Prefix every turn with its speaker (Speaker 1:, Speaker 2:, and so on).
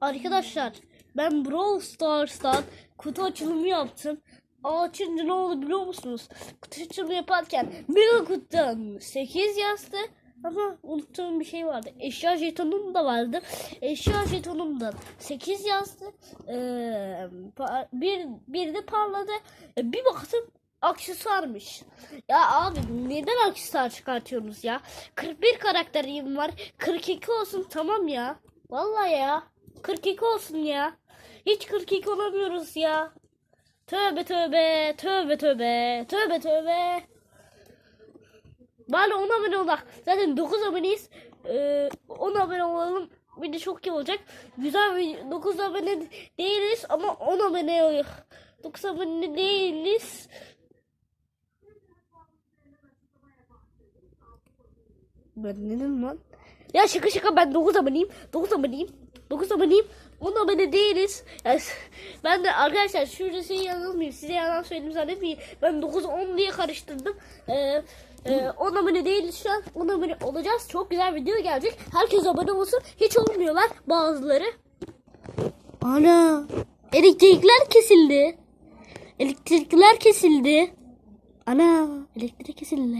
Speaker 1: Arkadaşlar ben Brawl Stars'tan kutu açılımı yaptım. Açınca ne oldu biliyor musunuz? Kutu açılımı yaparken mega kutudan 8 yazdı. Ama unuttuğum bir şey vardı. Eşya jetonum da vardı. Eşya jetonumdan 8 yazdı. Ee, bir, bir de parladı. Ee, bir baktım aksesuarmış. Ya abi neden aksesuar çıkartıyorsunuz ya? 41 karakterim var. 42 olsun tamam ya. Vallahi ya. 42 olsun ya. Hiç 42 olamıyoruz ya. Tövbe tövbe. Tövbe tövbe. Tövbe tövbe. Bari 10 abone olak. Zaten 9 aboneyiz. Ee, 10 abone olalım. Bir de çok iyi olacak. Güzel bir 9 abone değiliz ama 10 abone oluyor. 9 abone değiliz. Ben dedim lan? Ya şaka şaka ben 9 aboneyim. 9 aboneyim. 9 aboneyim. 10 abone değiliz. Ya, s- ben de arkadaşlar şurada şey yanılmayayım. Size yalan söyledim zannetmeyin. Ben 9 10 diye karıştırdım. Ee, e, 10 abone değiliz şu an. 10 abone olacağız. Çok güzel video gelecek. Herkes abone olsun. Hiç olmuyorlar bazıları. Ana. Elektrikler kesildi. Elektrikler kesildi. Ana. Elektrik kesildi.